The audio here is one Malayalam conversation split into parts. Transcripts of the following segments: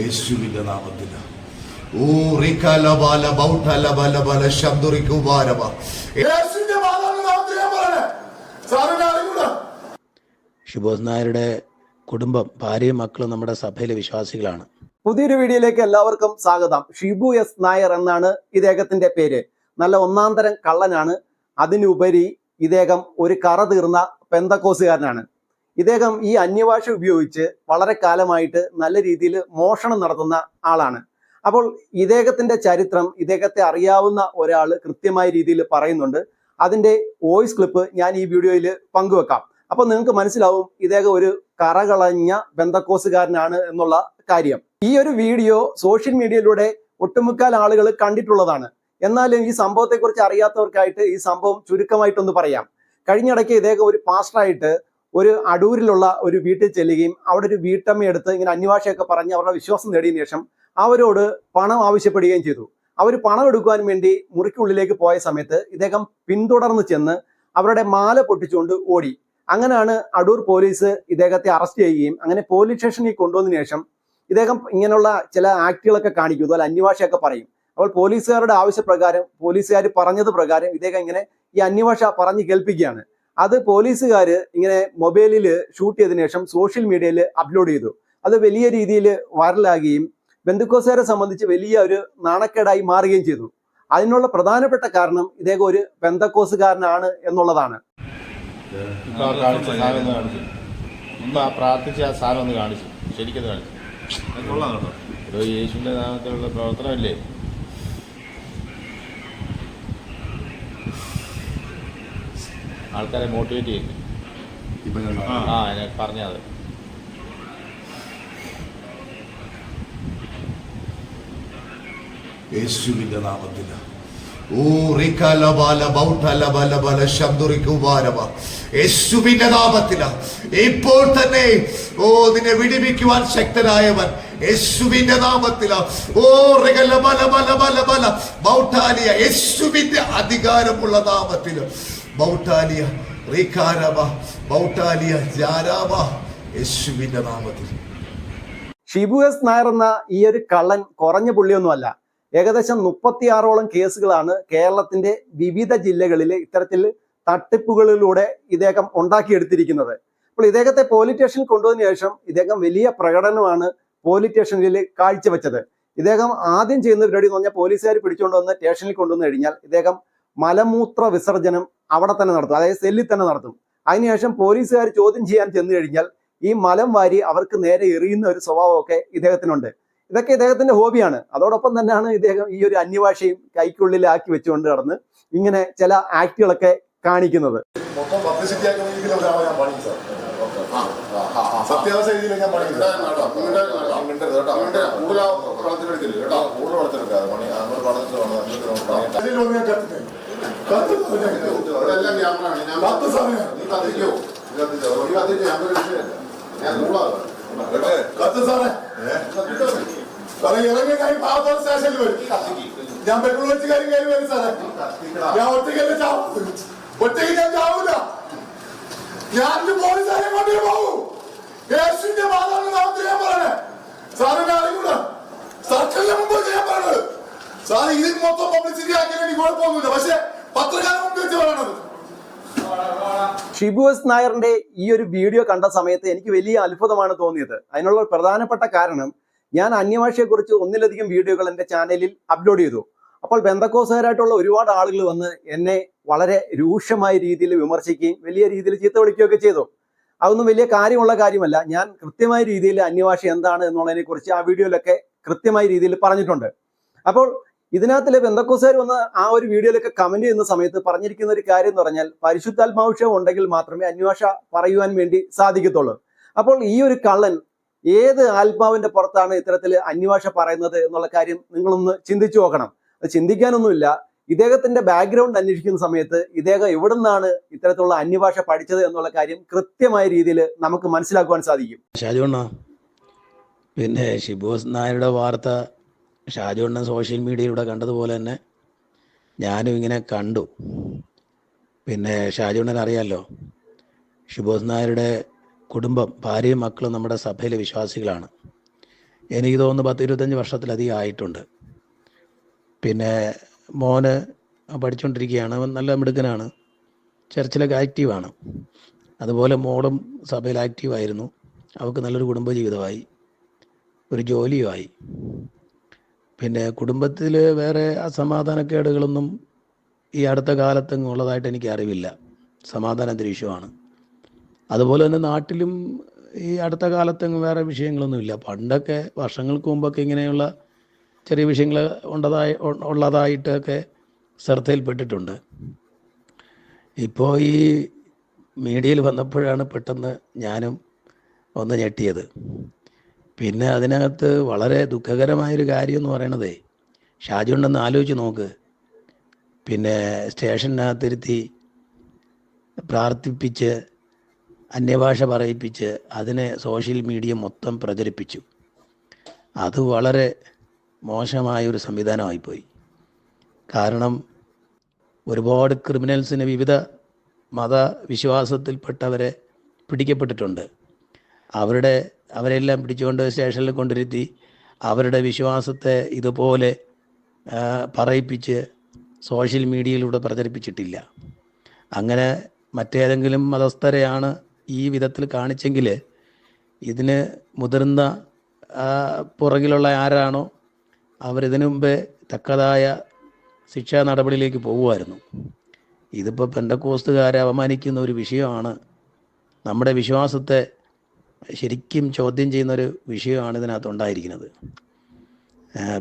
യേശുവിന്റെ നാമത്തിൽ ഓ നായരുടെ കുടുംബം ഭാര്യയും മക്കളും നമ്മുടെ സഭയിലെ വിശ്വാസികളാണ്. പുതിയൊരു വീഡിയോയിലേക്ക് എല്ലാവർക്കും സ്വാഗതം. ഷിബു എസ് നായർ എന്നാണ് ഇദ്ദേഹത്തിന്റെ പേര്. നല്ല ഒന്നാം തരം കള്ളനാണ്. അതിനുപരി ഇദ്ദേഹം ഒരു കറ തീർന്ന പെന്തക്കോസുകാരനാണ്. ഇദ്ദേഹം ഈ അന്യഭാഷ ഉപയോഗിച്ച് വളരെ കാലമായിട്ട് നല്ല രീതിയിൽ മോഷണം നടത്തുന്ന ആളാണ്. അപ്പോൾ ഇദ്ദേഹത്തിന്റെ ചരിത്രം ഇദ്ദേഹത്തെ അറിയാവുന്ന ഒരാൾ കൃത്യമായ രീതിയിൽ പറയുന്നുണ്ട്. അതിന്റെ വോയിസ് ക്ലിപ്പ് ഞാൻ ഈ വീഡിയോയിൽ പങ്കുവെക്കാം. അപ്പൊ നിങ്ങൾക്ക് മനസ്സിലാവും ഇദ്ദേഹം ഒരു കറകളഞ്ഞ ബന്ധക്കോസുകാരനാണ് എന്നുള്ള കാര്യം. ഈ ഒരു വീഡിയോ സോഷ്യൽ മീഡിയയിലൂടെ ഒട്ടുമുക്കാൽ ആളുകൾ കണ്ടിട്ടുള്ളതാണ്. എന്നാലും ഈ സംഭവത്തെക്കുറിച്ച് അറിയാത്തവർക്കായിട്ട് ഈ സംഭവം ചുരുക്കമായിട്ടൊന്ന് പറയാം. കഴിഞ്ഞിടയ്ക്ക് ഇദ്ദേഹം ഒരു പാസ്റ്ററായിട്ട് ഒരു അടൂരിലുള്ള ഒരു വീട്ടിൽ ചെല്ലുകയും അവിടെ ഒരു വീട്ടമ്മയെടുത്ത് ഇങ്ങനെ അന്യഭാഷയൊക്കെ പറഞ്ഞ് അവരുടെ വിശ്വാസം നേടിയ ശേഷം അവരോട് പണം ആവശ്യപ്പെടുകയും ചെയ്തു. അവർ പണം എടുക്കുവാൻ വേണ്ടി മുറിക്കുള്ളിലേക്ക് പോയ സമയത്ത് ഇദ്ദേഹം പിന്തുടർന്ന് ചെന്ന് അവരുടെ മാല പൊട്ടിച്ചുകൊണ്ട് ഓടി. അങ്ങനെയാണ് അടൂർ പോലീസ് ഇദ്ദേഹത്തെ അറസ്റ്റ് ചെയ്യുകയും അങ്ങനെ പോലീസ് സ്റ്റേഷനിൽ കൊണ്ടുവന്നതിന് ശേഷം ഇദ്ദേഹം ഇങ്ങനെയുള്ള ചില ആക്ടുകളൊക്കെ കാണിക്കും അതുപോലെ അന്യഭാഷയൊക്കെ പറയും. അപ്പോൾ പോലീസുകാരുടെ ആവശ്യപ്രകാരം പോലീസുകാർ പറഞ്ഞത് പ്രകാരം ഇദ്ദേഹം ഇങ്ങനെ ഈ അന്യഭാഷ പറഞ്ഞ് കേൾപ്പിക്കുകയാണ്. അത് പോലീസുകാർ ഇങ്ങനെ മൊബൈലിൽ ഷൂട്ട് ചെയ്തതിനു ശേഷം സോഷ്യൽ മീഡിയയിൽ അപ്ലോഡ് ചെയ്തു. അത് വലിയ രീതിയിൽ വൈറലാകുകയും ബന്ധുക്കോസുകാരെ സംബന്ധിച്ച് വലിയ ഒരു നാണക്കേടായി മാറുകയും ചെയ്തു. അതിനുള്ള പ്രധാനപ്പെട്ട കാരണം ഇദ്ദേഹം ഒരു ബന്ധക്കോസുകാരനാണ് എന്നുള്ളതാണ്. ശരിക്കും പ്രാർത്ഥിച്ച ആ സാധനം ഒന്ന് കാണിച്ചു. ശരിക്കത് കാണിച്ചു. കൊള്ളാം കേട്ടോ. ഒരു യേശുവിന്റെ നാമത്തിലുള്ള പ്രവർത്തനമല്ലേ? ആൾക്കാരെ മോട്ടിവേറ്റ് ചെയ്യുന്നു ആ. പറഞ്ഞത് യേശുവിന്റെ നാമത്തിൽ യേശുവിന്റെ നാമത്തില ഇപ്പോൾ തന്നെ ഓ നിന്നെ വിടിവിക്കുവാൻ ശക്തനായവൻ. യേശുവിന്റെ നാമത്തില ഓ റികലബല ബല ബല ബല ബൗട്ടാലിയ യേശുവിന്റെ അധികാരമുള്ള നാമത്തിൽ. ബൗട്ടാലിയ റീകാരവ ബൗട്ടാലിയ ജാരാബ യേശുവിന്റെ നാമത്തിൽ. ഷിബു എസ് നായർ എന്ന ഈ ഒരു കള്ളൻ കുറഞ്ഞ പുള്ളിയൊന്നുമല്ല. ഏകദേശം മുപ്പത്തിയാറോളം കേസുകളാണ് കേരളത്തിന്റെ വിവിധ ജില്ലകളിലെ ഇത്തരത്തിൽ തട്ടിപ്പുകളിലൂടെ ഇദ്ദേഹം ഉണ്ടാക്കിയെടുത്തിരിക്കുന്നത്. അപ്പോൾ ഇദ്ദേഹത്തെ പോലീസ് സ്റ്റേഷനിൽ കൊണ്ടുവന്ന ശേഷം ഇദ്ദേഹം വലിയ പ്രകടനമാണ് പോലീസ് സ്റ്റേഷനിൽ കാഴ്ചവെച്ചത്. ഇദ്ദേഹം ആദ്യം ചെയ്യുന്ന പരിപാടി എന്ന് പറഞ്ഞാൽ പോലീസുകാർ പിടിച്ചുകൊണ്ടുവന്ന് സ്റ്റേഷനിൽ കൊണ്ടുവന്നു കഴിഞ്ഞാൽ ഇദ്ദേഹം മലമൂത്ര വിസർജനം അവിടെ തന്നെ നടത്തും. അതായത് സെല്ലിൽ തന്നെ നടത്തും. അതിനുശേഷം പോലീസുകാർ ചോദ്യം ചെയ്യാൻ ചെന്നു കഴിഞ്ഞാൽ ഈ മലം വാരി അവർക്ക് നേരെ എറിയുന്ന ഒരു സ്വഭാവമൊക്കെ ഇദ്ദേഹത്തിനുണ്ട്. ഇതൊക്കെ ഇദ്ദേഹത്തിന്റെ ഹോബിയാണ്. അതോടൊപ്പം തന്നെയാണ് ഇദ്ദേഹം ഈ ഒരു അന്യഭാഷയും കൈക്കുള്ളിലാക്കി വെച്ചുകൊണ്ട് നടന്ന് ഇങ്ങനെ ചില ആക്ടുകളൊക്കെ കാണിക്കുന്നത്. സത്യാവസ്ഥ രീതിയിൽ ഞാൻ സാർ അതെല്ലാം ക്യാമറയാണ് ഞാൻ പണിയും അതിലൊന്നും ഞാൻ കത്തില്ല. കത്തുന്നത് ഞാൻ കത്തില്ല. കത്ത് സമയം. കത്ത് സാറേ സാറേ ഇറങ്ങിയ കാര്യം പാവത്തോട് സ്റ്റേഷനിൽ വരും ഞാൻ പെട്രോൾ വെച്ച് കാര്യം കയറി വരും സാറേ ഞാൻ ഒറ്റയ്ക്കല്ല ചാവും ഒറ്റയ്ക്ക് ഞാൻ ചാവൂല ഞാൻ പോലീസുകാരെ കൊണ്ടേ പോകൂ യേശുവിന്റെ മാതാവിന്റെ നാമത്തിൽ ഞാൻ പറയണേ സാറിനെ അറിയൂല സർക്കാരിന്റെ മുമ്പ് ഞാൻ പറഞ്ഞത് സാർ ഇതിൽ മൊത്തം പബ്ലിസിറ്റി ആക്കിയാൽ എനിക്ക് കുഴപ്പമൊന്നുമില്ല പക്ഷെ ഷിബു എസ് നായറിന്റെ ഈ ഒരു വീഡിയോ കണ്ട സമയത്ത് എനിക്ക് വലിയ അത്ഭുതമാണ് തോന്നിയത്. അതിനുള്ള ഒരു പ്രധാനപ്പെട്ട കാരണം ഞാൻ അന്യഭാഷയെക്കുറിച്ച് ഒന്നിലധികം വീഡിയോകൾ എന്റെ ചാനലിൽ അപ്ലോഡ് ചെയ്തു. അപ്പോൾ ബന്ധക്കോസുകാരായിട്ടുള്ള ഒരുപാട് ആളുകൾ വന്ന് എന്നെ വളരെ രൂക്ഷമായ രീതിയിൽ വിമർശിക്കുകയും വലിയ രീതിയിൽ ചീത്ത വിളിക്കുകയൊക്കെ ചെയ്തു. അതൊന്നും വലിയ കാര്യമുള്ള കാര്യമല്ല. ഞാൻ കൃത്യമായ രീതിയിൽ അന്യഭാഷ എന്താണ് എന്നുള്ളതിനെ കുറിച്ച് ആ വീഡിയോയിലൊക്കെ കൃത്യമായ രീതിയിൽ പറഞ്ഞിട്ടുണ്ട്. അപ്പോൾ ഇതിനകത്തിലെ ബന്ധക്കോസുകാർ വന്ന് ആ ഒരു വീഡിയോയിലൊക്കെ കമന്റ് ചെയ്യുന്ന സമയത്ത് പറഞ്ഞിരിക്കുന്ന ഒരു കാര്യം എന്ന് പറഞ്ഞാൽ പരിശുദ്ധാത്മാവിഷയം ഉണ്ടെങ്കിൽ മാത്രമേ അന്വേഷ പറയുവാൻ വേണ്ടി സാധിക്കത്തുള്ളൂ. അപ്പോൾ ഈ ഒരു കള്ളൻ ഏത് ആത്മാവിന്റെ പുറത്താണ് ഇത്തരത്തിൽ അന്വേഷ പറയുന്നത് എന്നുള്ള കാര്യം നിങ്ങളൊന്ന് ചിന്തിച്ചു നോക്കണം. അത് ചിന്തിക്കാനൊന്നുമില്ല. ഇദ്ദേഹത്തിന്റെ ബാക്ക്ഗ്രൗണ്ട് അന്വേഷിക്കുന്ന സമയത്ത് ഇദ്ദേഹം എവിടെ നിന്നാണ് ഇത്തരത്തിലുള്ള അന്യഭാഷ പഠിച്ചത് എന്നുള്ള കാര്യം കൃത്യമായ രീതിയിൽ നമുക്ക് മനസ്സിലാക്കുവാൻ സാധിക്കും. പിന്നെ ഷിബോസ് നായരുടെ വാർത്ത ഷാജുണ്ണൻ സോഷ്യൽ മീഡിയയിലൂടെ കണ്ടതുപോലെ തന്നെ ഞാനും ഇങ്ങനെ കണ്ടു. പിന്നെ ഷാജുണ്ണൻ അറിയാമല്ലോ ഷിബോസ് നായരുടെ കുടുംബം ഭാര്യയും മക്കളും നമ്മുടെ സഭയിലെ വിശ്വാസികളാണ്. എനിക്ക് തോന്നുന്നു പത്ത് ഇരുപത്തഞ്ച് വർഷത്തിലധികം ആയിട്ടുണ്ട്. പിന്നെ മോന് പഠിച്ചുകൊണ്ടിരിക്കുകയാണ് അവൻ നല്ല മിടുക്കനാണ് ചർച്ചിലൊക്കെ ആക്റ്റീവാണ് അതുപോലെ മോളും സഭയിൽ ആക്റ്റീവായിരുന്നു അവൾക്ക് നല്ലൊരു കുടുംബജീവിതമായി ഒരു ജോലിയുമായി. പിന്നെ കുടുംബത്തിൽ വേറെ അസമാധാനക്കേടുകളൊന്നും ഈ അടുത്ത കാലത്തെങ്ങും ഉള്ളതായിട്ട് എനിക്ക് അറിവില്ല. സമാധാന അന്തരീക്ഷമാണ് അതുപോലെ തന്നെ നാട്ടിലും ഈ അടുത്ത കാലത്തെങ്ങും വേറെ വിഷയങ്ങളൊന്നുമില്ല. പണ്ടൊക്കെ വർഷങ്ങൾക്ക് മുമ്പൊക്കെ ഇങ്ങനെയുള്ള ചെറിയ വിഷയങ്ങൾ ഉണ്ടതായി ഉള്ളതായിട്ടൊക്കെ ശ്രദ്ധയിൽപ്പെട്ടിട്ടുണ്ട്. ഇപ്പോൾ ഈ മീഡിയയിൽ വന്നപ്പോഴാണ് പെട്ടെന്ന് ഞാനും ഒന്ന് ഞെട്ടിയത്. പിന്നെ അതിനകത്ത് വളരെ ദുഃഖകരമായൊരു കാര്യം എന്ന് പറയണതേ ഷാജി ഉണ്ടെന്ന് ആലോചിച്ച് നോക്ക്. പിന്നെ സ്റ്റേഷനകത്തിരുത്തി പ്രാർത്ഥിപ്പിച്ച് അന്യഭാഷ പറയിപ്പിച്ച് അതിനെ സോഷ്യൽ മീഡിയ മൊത്തം പ്രചരിപ്പിച്ചു. അത് വളരെ മോശമായൊരു സംവിധാനമായിപ്പോയി. കാരണം ഒരുപാട് ക്രിമിനൽസിന് വിവിധ മതവിശ്വാസത്തിൽപ്പെട്ടവരെ പിടിക്കപ്പെട്ടിട്ടുണ്ട്. അവരുടെ അവരെല്ലാം പിടിച്ചുകൊണ്ട് സ്റ്റേഷനിൽ കൊണ്ടിരുത്തി അവരുടെ വിശ്വാസത്തെ ഇതുപോലെ പറയിപ്പിച്ച് സോഷ്യൽ മീഡിയയിലൂടെ പ്രചരിപ്പിച്ചിട്ടില്ല. അങ്ങനെ മറ്റേതെങ്കിലും മതസ്ഥരെയാണ് ഈ വിധത്തിൽ കാണിച്ചെങ്കിൽ ഇതിന് മുതിർന്ന പുറകിലുള്ള ആരാണോ അവരിതിനു മുമ്പേ തക്കതായ ശിക്ഷാ നടപടിയിലേക്ക് പോകുമായിരുന്നു. ഇതിപ്പോൾ പെന്തക്കോസ്തുകാരെ അപമാനിക്കുന്ന ഒരു വിഷയമാണ്. നമ്മുടെ വിശ്വാസത്തെ ശരിക്കും ചോദ്യം ചെയ്യുന്ന ഒരു വിഷയമാണ് ഇതിനകത്ത് ഉണ്ടായിരിക്കുന്നത്.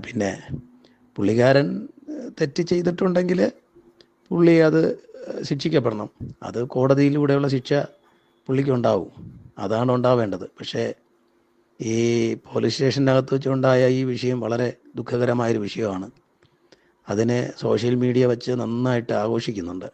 പിന്നെ പുള്ളിക്കാരൻ തെറ്റ് ചെയ്തിട്ടുണ്ടെങ്കിൽ പുള്ളി അത് ശിക്ഷിക്കപ്പെടണം. അത് കോടതിയിലൂടെയുള്ള ശിക്ഷ പുള്ളിക്ക് ഉണ്ടാവും അതാണ് ഉണ്ടാവേണ്ടത്. പക്ഷേ ഈ പോലീസ് സ്റ്റേഷനകത്ത് വെച്ചുണ്ടായ ഈ വിഷയം വളരെ ദുഃഖകരമായൊരു വിഷയമാണ്. അതിനെ സോഷ്യൽ മീഡിയ വെച്ച് നന്നായിട്ട് ആഘോഷിക്കുന്നുണ്ട്.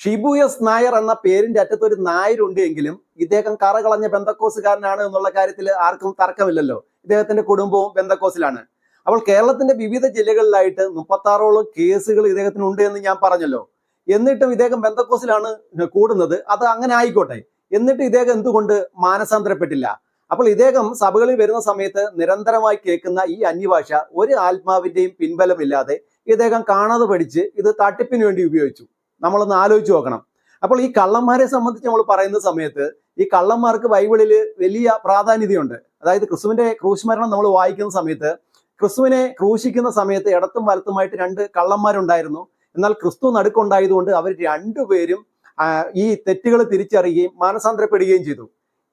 ഷിബു എസ് നായർ എന്ന പേരിന്റെ അറ്റത്ത് ഒരു നായരുണ്ട് എങ്കിലും ഇദ്ദേഹം കറകളഞ്ഞ ബന്ധക്കോസുകാരനാണ് എന്നുള്ള കാര്യത്തിൽ ആർക്കും തർക്കമില്ലല്ലോ. ഇദ്ദേഹത്തിന്റെ കുടുംബവും ബന്ധക്കോസിലാണ്. അപ്പോൾ കേരളത്തിന്റെ വിവിധ ജില്ലകളിലായിട്ട് മുപ്പത്താറോളം കേസുകൾ ഇദ്ദേഹത്തിന് ഉണ്ട് എന്ന് ഞാൻ പറഞ്ഞല്ലോ. എന്നിട്ടും ഇദ്ദേഹം ബന്ധക്കോസിലാണ് കൂടുന്നത്. അത് അങ്ങനെ ആയിക്കോട്ടെ. എന്നിട്ട് ഇദ്ദേഹം എന്തുകൊണ്ട് മാനസാന്തരപ്പെട്ടില്ല? അപ്പോൾ ഇദ്ദേഹം സഭകളിൽ വരുന്ന സമയത്ത് നിരന്തരമായി കേൾക്കുന്ന ഈ അന്യഭാഷ ഒരു ആത്മാവിന്റെയും പിൻബലമില്ലാതെ ഇദ്ദേഹം കാണാതെ പഠിച്ച് ഇത് തട്ടിപ്പിന് വേണ്ടി ഉപയോഗിച്ചു. നമ്മളൊന്ന് ആലോചിച്ച് നോക്കണം. അപ്പോൾ ഈ കള്ളന്മാരെ സംബന്ധിച്ച് നമ്മൾ പറയുന്ന സമയത്ത് ഈ കള്ളന്മാർക്ക് ബൈബിളിൽ വലിയ പ്രാധാന്യതയുണ്ട്. അതായത് ക്രിസ്തുവിന്റെ ക്രൂശ്മരണം നമ്മൾ വായിക്കുന്ന സമയത്ത് ക്രിസ്തുവിനെ ക്രൂശിക്കുന്ന സമയത്ത് ഇടത്തും വലത്തുമായിട്ട് രണ്ട് കള്ളന്മാരുണ്ടായിരുന്നു. എന്നാൽ ക്രിസ്തു നടുക്കുണ്ടായതുകൊണ്ട് അവർ രണ്ടുപേരും ഈ തെറ്റുകൾ തിരിച്ചറിയുകയും മാനസാന്തരപ്പെടുകയും ചെയ്തു.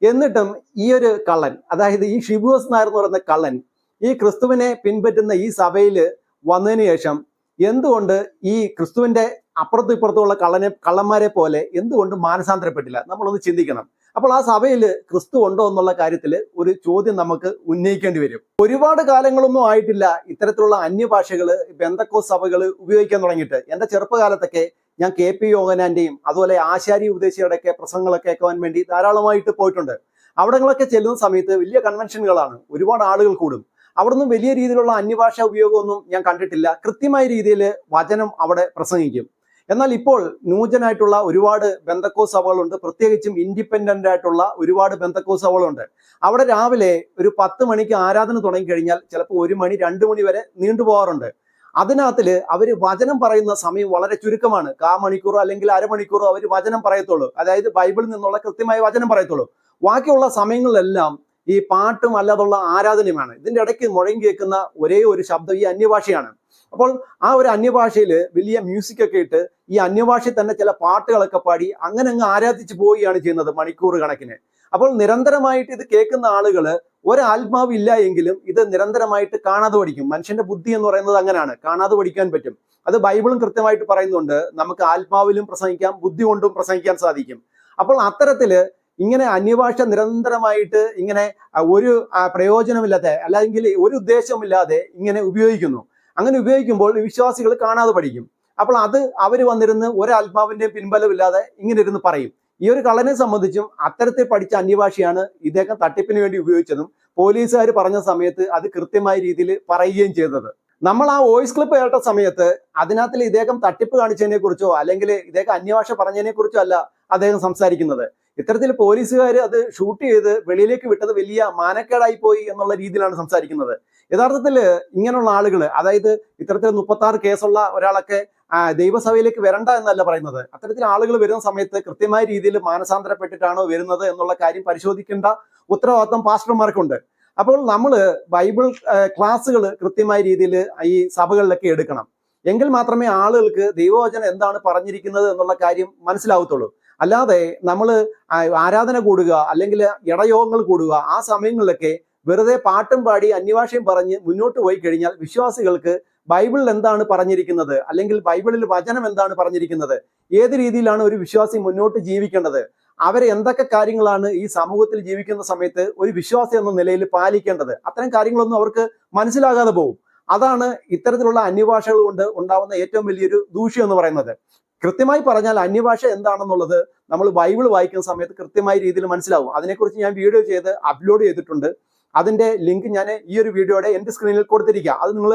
എന്നിട്ടും ഈ ഒരു കള്ളൻ അതായത് ഈ ഷിബുവസ് നായർ എന്ന് പറയുന്ന കള്ളൻ ഈ ക്രിസ്തുവിനെ പിൻപറ്റുന്ന ഈ സഭയിൽ വന്നതിന് ശേഷം എന്തുകൊണ്ട് ഈ ക്രിസ്തുവിന്റെ അപ്പുറത്തും ഇപ്പുറത്തുമുള്ള കള്ളനെ കള്ളന്മാരെ പോലെ എന്തുകൊണ്ട് മാനസാന്തരപ്പെട്ടില്ല. നമ്മളൊന്ന് ചിന്തിക്കണം. അപ്പോൾ ആ സഭയിൽ ക്രിസ്തു ഉണ്ടോ എന്നുള്ള കാര്യത്തിൽ ഒരു ചോദ്യം നമുക്ക് ഉന്നയിക്കേണ്ടി വരും. ഒരുപാട് കാലങ്ങളൊന്നും ആയിട്ടില്ല ഇത്തരത്തിലുള്ള അന്യഭാഷകൾ ബന്ധക്കോ സഭകൾ ഉപയോഗിക്കാൻ തുടങ്ങിയിട്ട്. എന്റെ ചെറുപ്പകാലത്തൊക്കെ ഞാൻ കെ പി യോഗനാന്റെയും അതുപോലെ ആശാരി ഉപദേശിയുടെയൊക്കെ പ്രസംഗങ്ങളൊക്കെ കേൾക്കാൻ വേണ്ടി ധാരാളമായിട്ട് പോയിട്ടുണ്ട്. അവിടങ്ങളൊക്കെ ചെല്ലുന്ന സമയത്ത് വലിയ കൺവെൻഷനുകളാണ്. ഒരുപാട് ആളുകൾ കൂടും. അവിടുന്ന് വലിയ രീതിയിലുള്ള അന്യഭാഷ ഉപയോഗമൊന്നും ഞാൻ കണ്ടിട്ടില്ല. കൃത്യമായ രീതിയിൽ വചനം അവിടെ പ്രസംഗിക്കും. എന്നാൽ ഇപ്പോൾ നൂജനായിട്ടുള്ള ഒരുപാട് ബന്ധക്കോ സഭകളുണ്ട്. പ്രത്യേകിച്ചും ഇൻഡിപെൻഡന്റ് ആയിട്ടുള്ള ഒരുപാട് ബന്ധക്കോ സഭകളുണ്ട്. അവിടെ രാവിലെ ഒരു പത്ത് മണിക്ക് ആരാധന തുടങ്ങി കഴിഞ്ഞാൽ ചിലപ്പോൾ ഒരു മണി രണ്ട് മണി വരെ നീണ്ടുപോകാറുണ്ട് അതിനകത്തിൽ അവർ വചനം പറയുന്ന സമയം വളരെ ചുരുക്കമാണ്. കാ മണിക്കൂറോ അല്ലെങ്കിൽ അരമണിക്കൂറോ അവർ വചനം പറയത്തുള്ളൂ. അതായത് ബൈബിളിൽ നിന്നുള്ള കൃത്യമായ വചനം പറയത്തുള്ളൂ. ബാക്കിയുള്ള സമയങ്ങളിലെല്ലാം ഈ പാട്ടും അല്ലാതുള്ള ആരാധനയുമാണ്. ഇതിന്റെ ഇടയ്ക്ക് മുഴങ്ങി കേൾക്കുന്ന ഒരേ ഒരു ശബ്ദം ഈ അന്യഭാഷയാണ്. അപ്പോൾ ആ ഒരു അന്യഭാഷയിൽ വലിയ മ്യൂസിക് ഒക്കെ ഇട്ട് ഈ അന്യഭാഷയിൽ തന്നെ ചില പാട്ടുകളൊക്കെ പാടി അങ്ങനെ അങ്ങ് ആരാധിച്ചു പോവുകയാണ് ചെയ്യുന്നത് മണിക്കൂർ കണക്കിന്. അപ്പോൾ നിരന്തരമായിട്ട് ഇത് കേൾക്കുന്ന ആളുകൾ ഒരാത്മാവ് ഇല്ല എങ്കിലും ഇത് നിരന്തരമായിട്ട് കാണാതെ പഠിക്കും. മനുഷ്യന്റെ ബുദ്ധി എന്ന് പറയുന്നത് അങ്ങനെയാണ്. കാണാതെ പഠിക്കാൻ പറ്റും. അത് ബൈബിളും കൃത്യമായിട്ട് പറയുന്നുണ്ട്. നമുക്ക് ആത്മാവിലും പ്രസംഗിക്കാം ബുദ്ധി കൊണ്ടും പ്രസംഗിക്കാൻ സാധിക്കും. അപ്പോൾ അത്തരത്തിൽ ഇങ്ങനെ അന്യഭാഷ നിരന്തരമായിട്ട് ഇങ്ങനെ ഒരു പ്രയോജനമില്ലാതെ അല്ലെങ്കിൽ ഒരു ഉദ്ദേശമില്ലാതെ ഇങ്ങനെ ഉപയോഗിക്കുന്നു. അങ്ങനെ ഉപയോഗിക്കുമ്പോൾ വിശ്വാസികൾ കാണാതെ പഠിക്കും. അപ്പോൾ അത് അവർ വന്നിരുന്ന് ഒരാത്മാവിന്റെയും പിൻബലമില്ലാതെ ഇങ്ങനെ ഇരുന്ന് പറയും. ഈ ഒരു കളനെ സംബന്ധിച്ചും അത്തരത്തിൽ പഠിച്ച അന്യഭാഷയാണ് ഇദ്ദേഹം തട്ടിപ്പിന് വേണ്ടി ഉപയോഗിച്ചതും പോലീസുകാർ പറഞ്ഞ സമയത്ത് അത് കൃത്യമായ രീതിയിൽ പറയുകയും ചെയ്തത്. നമ്മൾ ആ വോയിസ് ക്ലിപ്പ് കേട്ട സമയത്ത് അതിനകത്തിൽ ഇദ്ദേഹം തട്ടിപ്പ് കാണിച്ചതിനെ കുറിച്ചോ അല്ലെങ്കിൽ ഇദ്ദേഹം അന്യഭാഷ പറഞ്ഞതിനെ കുറിച്ചോ അല്ല അദ്ദേഹം സംസാരിക്കുന്നത്. ഇത്തരത്തിൽ പോലീസുകാർ അത് ഷൂട്ട് ചെയ്ത് വെളിയിലേക്ക് വിട്ടത് വലിയ മാനക്കേടായി പോയി എന്നുള്ള രീതിയിലാണ് സംസാരിക്കുന്നത്. യഥാർത്ഥത്തിൽ ഇങ്ങനെയുള്ള ആളുകൾ അതായത് ഇത്തരത്തിൽ മുപ്പത്തി ആറ് കേസുള്ള ഒരാളൊക്കെ ദൈവസഭയിലേക്ക് വരണ്ട എന്നല്ല പറയുന്നത്. അത്തരത്തിൽ ആളുകൾ വരുന്ന സമയത്ത് കൃത്യമായ രീതിയിൽ മാനസാന്തരപ്പെട്ടിട്ടാണോ വരുന്നത് എന്നുള്ള കാര്യം പരിശോധിക്കേണ്ട ഉത്തരവാദിത്വം പാസ്റ്റർമാർക്കുണ്ട്. അപ്പോൾ നമ്മൾ ബൈബിൾ ക്ലാസ്സുകൾ കൃത്യമായ രീതിയിൽ ഈ സഭകളിലൊക്കെ എടുക്കണം. എങ്കിൽ മാത്രമേ ആളുകൾക്ക് ദൈവവചനം എന്താണ് പറഞ്ഞിരിക്കുന്നത് എന്നുള്ള കാര്യം മനസ്സിലാവത്തുള്ളൂ. അല്ലാതെ നമ്മൾ ആരാധന കൂടുക അല്ലെങ്കിൽ ഇടയോഗങ്ങൾ കൂടുക ആ സമയങ്ങളിലൊക്കെ വെറുതെ പാട്ടും പാടി അന്യഭാഷയും പറഞ്ഞ് മുന്നോട്ട് പോയി കഴിഞ്ഞാൽ വിശ്വാസികൾക്ക് ബൈബിളിൽ എന്താണ് പറഞ്ഞിരിക്കുന്നത്? അല്ലെങ്കിൽ ബൈബിളിൽ വചനം എന്താണ് പറഞ്ഞിരിക്കുന്നത്? ഏത് രീതിയിലാണ് ഒരു വിശ്വാസി മുന്നോട്ട് ജീവിക്കേണ്ടത്? അവരെ എന്തൊക്കെ കാര്യങ്ങളാണ് ഈ സമൂഹത്തിൽ ജീവിക്കുന്ന സമയത്ത് ഒരു വിശ്വാസി എന്ന നിലയിൽ പാലിക്കേണ്ടത്? അത്തരം കാര്യങ്ങളൊന്നും അവർക്ക് മനസ്സിലാകാതെ പോകും. അതാണ് ഇത്തരത്തിലുള്ള അന്യഭാഷകൾ കൊണ്ട് ഉണ്ടാവുന്ന ഏറ്റവും വലിയൊരു ദൂഷ്യം എന്ന് പറയുന്നത്. കൃത്യമായി പറഞ്ഞാൽ അന്യഭാഷ എന്താണെന്നുള്ളത് നമ്മൾ ബൈബിൾ വായിക്കുന്ന സമയത്ത് കൃത്യമായ രീതിയിൽ മനസ്സിലാവും. അതിനെക്കുറിച്ച് ഞാൻ വീഡിയോ ചെയ്ത് അപ്ലോഡ് ചെയ്തിട്ടുണ്ട്. അതിന്റെ ലിങ്ക് ഞാൻ ഈ ഒരു വീഡിയോയുടെ എന്റെ സ്ക്രീനിൽ കൊടുത്തിരിക്കുക അത് നിങ്ങൾ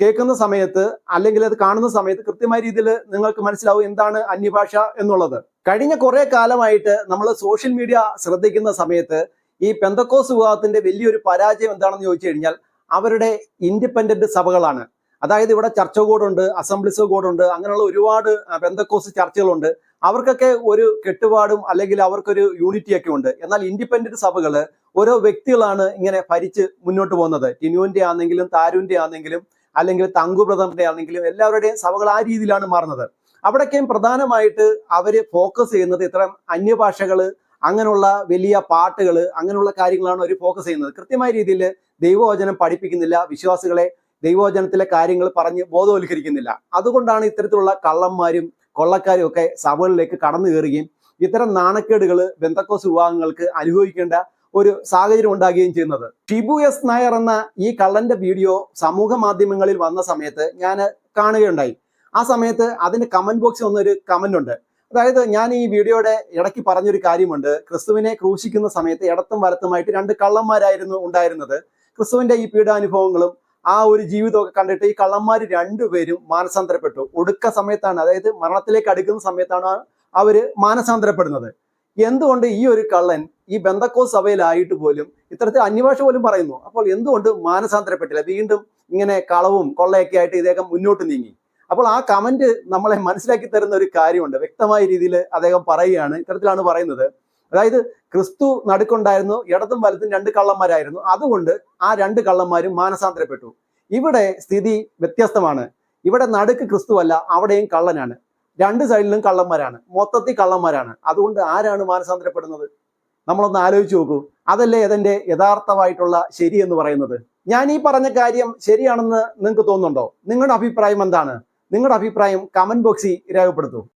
കേൾക്കുന്ന സമയത്ത് അല്ലെങ്കിൽ അത് കാണുന്ന സമയത്ത് കൃത്യമായ രീതിയിൽ നിങ്ങൾക്ക് മനസ്സിലാവും എന്താണ് അന്യഭാഷ എന്നുള്ളത്. കഴിഞ്ഞ കുറേ കാലമായിട്ട് നമ്മൾ സോഷ്യൽ മീഡിയ ശ്രദ്ധിക്കുന്ന സമയത്ത് ഈ പെന്തക്കോസ് വിഭാഗത്തിന്റെ വലിയൊരു പരാജയം എന്താണെന്ന് ചോദിച്ചു കഴിഞ്ഞാൽ അവരുടെ ഇൻഡിപെൻഡന്റ് സഭകളാണ്. അതായത് ഇവിടെ ചർച്ച കോഡുണ്ട് അസംബ്ലിസ് കോഡുണ്ട് അങ്ങനെയുള്ള ഒരുപാട് ബന്ധക്കോസ് ചർച്ചകളുണ്ട്. അവർക്കൊക്കെ ഒരു കെട്ടുപാടും അല്ലെങ്കിൽ അവർക്കൊരു യൂണിറ്റിയൊക്കെ ഉണ്ട്. എന്നാൽ ഇൻഡിപെൻഡന്റ് സഭകൾ ഓരോ വ്യക്തികളാണ് ഇങ്ങനെ ഭരിച്ച് മുന്നോട്ട് പോകുന്നത്. ടിനുവിന്റെ ആണെങ്കിലും താരുവിന്റെ ആണെങ്കിലും അല്ലെങ്കിൽ തങ്കു ബ്രദറിന്റെ ആണെങ്കിലും എല്ലാവരുടെയും സഭകൾ ആ രീതിയിലാണ് മാറുന്നത്. അവിടേക്കും പ്രധാനമായിട്ട് അവർ ഫോക്കസ് ചെയ്യുന്നത് ഇത്തരം അന്യഭാഷകൾ അങ്ങനെയുള്ള വലിയ പാട്ടുകൾ അങ്ങനെയുള്ള കാര്യങ്ങളാണ് അവർ ഫോക്കസ് ചെയ്യുന്നത്. കൃത്യമായ രീതിയിൽ ദൈവവചനം പഠിപ്പിക്കുന്നില്ല. വിശ്വാസികളെ ദൈവവചനത്തിലെ കാര്യങ്ങൾ പറഞ്ഞ് ബോധവൽക്കരിക്കുന്നില്ല. അതുകൊണ്ടാണ് ഇത്തരത്തിലുള്ള കള്ളന്മാരും കൊള്ളക്കാരും ഒക്കെ സഭകളിലേക്ക് കടന്നു കയറുകയും ഇത്തരം നാണക്കേടുകൾ ബന്ധക്കോസ് വിഭാഗങ്ങൾക്ക് അനുഭവിക്കേണ്ട ഒരു സാഹചര്യം ഉണ്ടാകുകയും ചെയ്യുന്നത്. ഷിബു എസ് നായർ എന്ന ഈ കള്ളന്റെ വീഡിയോ സമൂഹ മാധ്യമങ്ങളിൽ വന്ന സമയത്ത് ഞാൻ കാണുകയുണ്ടായി. ആ സമയത്ത് അതിന്റെ കമന്റ് ബോക്സിൽ വന്നൊരു കമന്റ് ഉണ്ട്. അതായത് ഞാൻ ഈ വീഡിയോയുടെ ഇടയ്ക്ക് പറഞ്ഞൊരു കാര്യമുണ്ട്. ക്രിസ്തുവിനെ ക്രൂശിക്കുന്ന സമയത്ത് ഇടത്തും വലത്തുമായിട്ട് രണ്ട് കള്ളന്മാരായിരുന്നു ഉണ്ടായിരുന്നത്. ക്രിസ്തുവിന്റെ ഈ പീഡാനുഭവങ്ങളും ആ ഒരു ജീവിതമൊക്കെ കണ്ടിട്ട് ഈ കള്ളന്മാർ രണ്ടുപേരും മാനസാന്തരപ്പെട്ടു. ഒടുക്ക സമയത്താണ് അതായത് മരണത്തിലേക്ക് അടുക്കുന്ന സമയത്താണ് അവർ മാനസാന്തരപ്പെടുന്നത്. എന്തുകൊണ്ട് ഈ ഒരു കള്ളൻ ഈ ബന്ധക്കോ സഭയിലായിട്ട് പോലും ഇത്തരത്തിൽ അന്യഭാഷ പോലും പറയുന്നു? അപ്പോൾ എന്തുകൊണ്ട് മാനസാന്തരപ്പെട്ടില്ല? വീണ്ടും ഇങ്ങനെ കളവും കൊള്ളയൊക്കെ ആയിട്ട് ഇദ്ദേഹം മുന്നോട്ട് നീങ്ങി. അപ്പോൾ ആ കമന്റ് നമ്മളെ മനസ്സിലാക്കി തരുന്ന ഒരു കാര്യമുണ്ട്. വ്യക്തമായ രീതിയിൽ അദ്ദേഹം പറയുകയാണ് ഇത്തരത്തിലാണ് പറയുന്നത്. അതായത് ക്രിസ്തു നടുക്കുണ്ടായിരുന്നു ഇടതും വലത്തും രണ്ട് കള്ളന്മാരായിരുന്നു. അതുകൊണ്ട് ആ രണ്ട് കള്ളന്മാരും മാനസാന്തരപ്പെട്ടു. ഇവിടെ സ്ഥിതി വ്യത്യസ്തമാണ്. ഇവിടെ നടുക്ക് ക്രിസ്തുവല്ല അവിടെയും കള്ളനാണ്. രണ്ട് സൈഡിലും കള്ളന്മാരാണ്. മൊത്തത്തിൽ കള്ളന്മാരാണ്. അതുകൊണ്ട് ആരാണ് മാനസാന്തരപ്പെടുന്നത്? നമ്മളൊന്ന് ആലോചിച്ച് നോക്കൂ. അതല്ലേ അതിന്റെ യഥാർത്ഥമായിട്ടുള്ള ശരി എന്ന് പറയുന്നത്? ഞാൻ ഈ പറഞ്ഞ കാര്യം ശരിയാണെന്ന് നിങ്ങൾക്ക് തോന്നുന്നുണ്ടോ? നിങ്ങളുടെ അഭിപ്രായം എന്താണ്? നിങ്ങളുടെ അഭിപ്രായം കമന്റ് ബോക്സിൽ രേഖപ്പെടുത്തൂ.